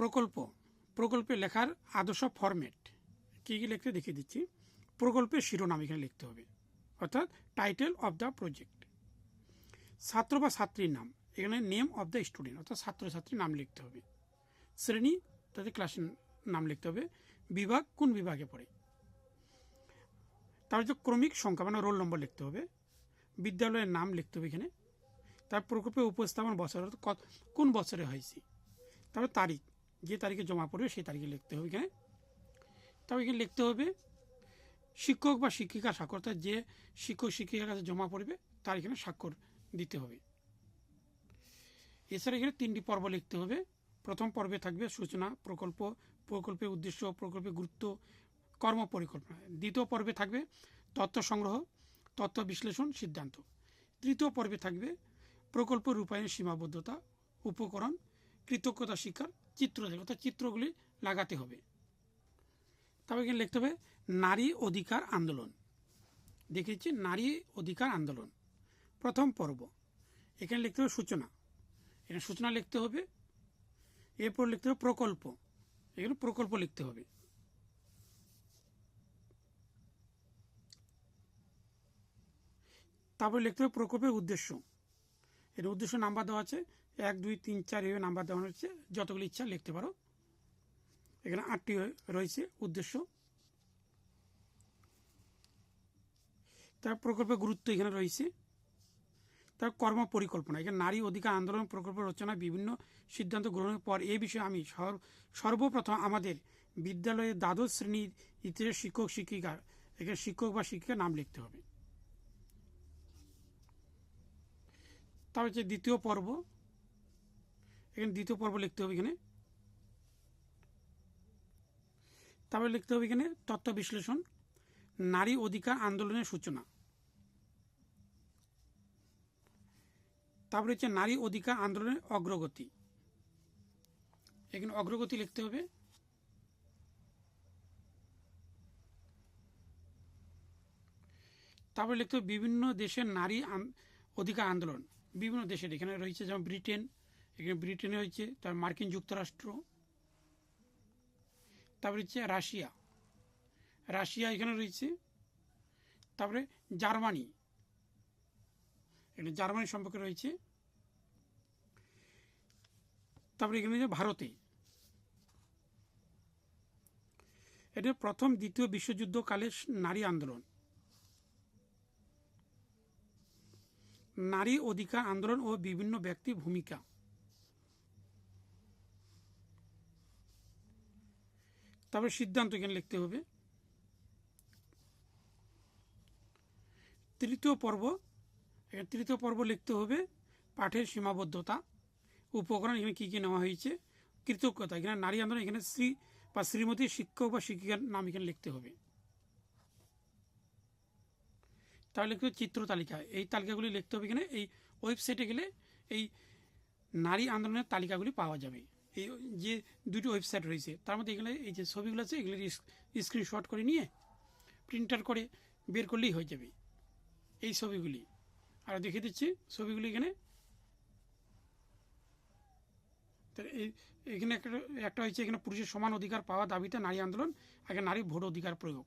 প্রকল্প, প্রকল্পে লেখার আদর্শ ফরম্যাট কী কী লিখতে দেখিয়ে দিচ্ছি। প্রকল্পের শিরোনাম এখানে লিখতে হবে, অর্থাৎ টাইটেল অফ দ্য প্রজেক্ট ছাত্র বা ছাত্রীর নাম, এখানে নেম অফ দ্য স্টুডেন্ট অর্থাৎ ছাত্রছাত্রীর নাম লিখতে হবে। শ্রেণি, তাদের ক্লাসের নাম লিখতে হবে, বিভাগ কোন বিভাগে পড়ে। তার যে ক্রমিক সংখ্যা মানে রোল নম্বর লিখতে হবে, বিদ্যালয়ের নাম লিখতে হবে এখানে। তার প্রকল্পে উপস্থাপন বছর কত- কোন বছরে হয়েছে। তারপর তারিখ যে তারিখে জমা পড়বে সেই তারিখে লিখতে হবে এখানে তবে এখানে লিখতে হবে, শিক্ষক বা শিক্ষিকা স্বাক্ষর যে শিক্ষক শিক্ষিকার কাছে জমা পড়বে, তার এখানে স্বাক্ষর দিতে হবে। এছাড়া এখানে তিনটি পর্ব লিখতে হবে। প্রথম পর্বে থাকবে সূচনা, প্রকল্প, প্রকল্পের উদ্দেশ্য, প্রকল্পের গুরুত্ব, কর্ম পরিকল্পনা। দ্বিতীয় পর্বে থাকবে তথ্য সংগ্রহ, তথ্য বিশ্লেষণ, সিদ্ধান্ত। তৃতীয় পর্বে থাকবে প্রকল্প রূপায়ণের সীমাবদ্ধতা, উপকরণ কৃতজ্ঞতা শিক্ষার চিত্র দেখে। অর্থাৎ চিত্রগুলি লাগাতে হবে। তবে এখানে লিখতে হবে, নারী অধিকার আন্দোলন। দেখেছি নারী অধিকার আন্দোলন। প্রথম পর্ব। এখানে লিখতে হবে সূচনা। এখানে সূচনা লিখতে হবে। এরপর লিখতে হবে প্রকল্প। এখানে প্রকল্প লিখতে হবে। তারপরে লিখতে হবে প্রকল্পের উদ্দেশ্য। এর উদ্দেশ্য নাম্বার দেওয়া আছে। এক, দুই, তিন, চার, এভাবে নাম্বার দেওয়া হচ্ছে। যতগুলি ইচ্ছা লিখতে পারো। এখানে আটটি রয়েছে উদ্দেশ্য। তার প্রকল্পের গুরুত্ব এখানে রয়েছে। তার কর্ম পরিকল্পনা। এখানে নারী অধিকার আন্দোলন প্রকল্প রচনা বিভিন্ন সিদ্ধান্ত গ্রহণের পর এই বিষয়ে আমি সর- সর্বপ্রথম আমাদের বিদ্যালয়ে দ্বাদশ শ্রেণির ইতিহাস শিক্ষক শিক্ষিকা এখানে শিক্ষক বা শিক্ষিকার নাম লিখতে হবে। তারপর হচ্ছে দ্বিতীয় পর্ব। এখানে দ্বিতীয় পর্ব লিখতে হবে এখানে। তারপরে লিখতে হবে এখানে তথ্য বিশ্লেষণ, নারী অধিকার আন্দোলনের সূচনা। তারপরে হচ্ছে নারী অধিকার আন্দোলনের অগ্রগতি। এখানে অগ্রগতি লিখতে হবে। তারপরে লিখতে হবে বিভিন্ন দেশের নারী অধিকার আন্দোলন। বিভিন্ন দেশের। এখানে রয়েছে যেমন ব্রিটেন, এখানে ব্রিটেনে হয়েছে তার মার্কিন যুক্তরাষ্ট্র, তারপরে হচ্ছে রাশিয়া। রাশিয়া এখানে রয়েছে, তারপরে জার্মানি। এখানে জার্মানি সম্পর্কে রয়েছে। তারপরে এখানে রয়েছে ভারতে। এটা প্রথম, দ্বিতীয় বিশ্বযুদ্ধকালের নারী আন্দোলন। নারী অধিকার আন্দোলন ও বিভিন্ন ব্যক্তির ভূমিকা। তারপরে সিদ্ধান্ত এখানে লিখতে হবে। তৃতীয় পর্ব তৃতীয় পর্ব লিখতে হবে। পাঠের সীমাবদ্ধতা, উপকরণ এখানে কী কী নেওয়া হয়েছে, কৃতজ্ঞতা। এখানে নারী আন্দোলন, এখানে শ্রী বা শ্রীমতী শিক্ষক বা শিক্ষিকার নাম এখানে লিখতে হবে। তাহলে লিখতে চিত্র তালিকা? এই তালিকাগুলি লিখতে হবে এখানে। এই ওয়েবসাইটে গেলে এই নারী আন্দোলনের তালিকাগুলি পাওয়া যাবে। এই যে দুটি ওয়েবসাইট রয়েছে, তার মধ্যে এখানে এই যে ছবিগুলো আছে, এগুলি স্ক্রিনশট করে নিয়ে প্রিন্টার করে বের করলেই হয়ে যাবে এই ছবিগুলি। আর দেখিয়ে দিচ্ছি ছবিগুলি এখানে। এই- এখানে একটা একটা হয়েছে এখানে পুরুষের সমান অধিকার পাওয়া দাবিতে নারী আন্দোলন, আগে নারী ভোট অধিকার প্রয়োগ।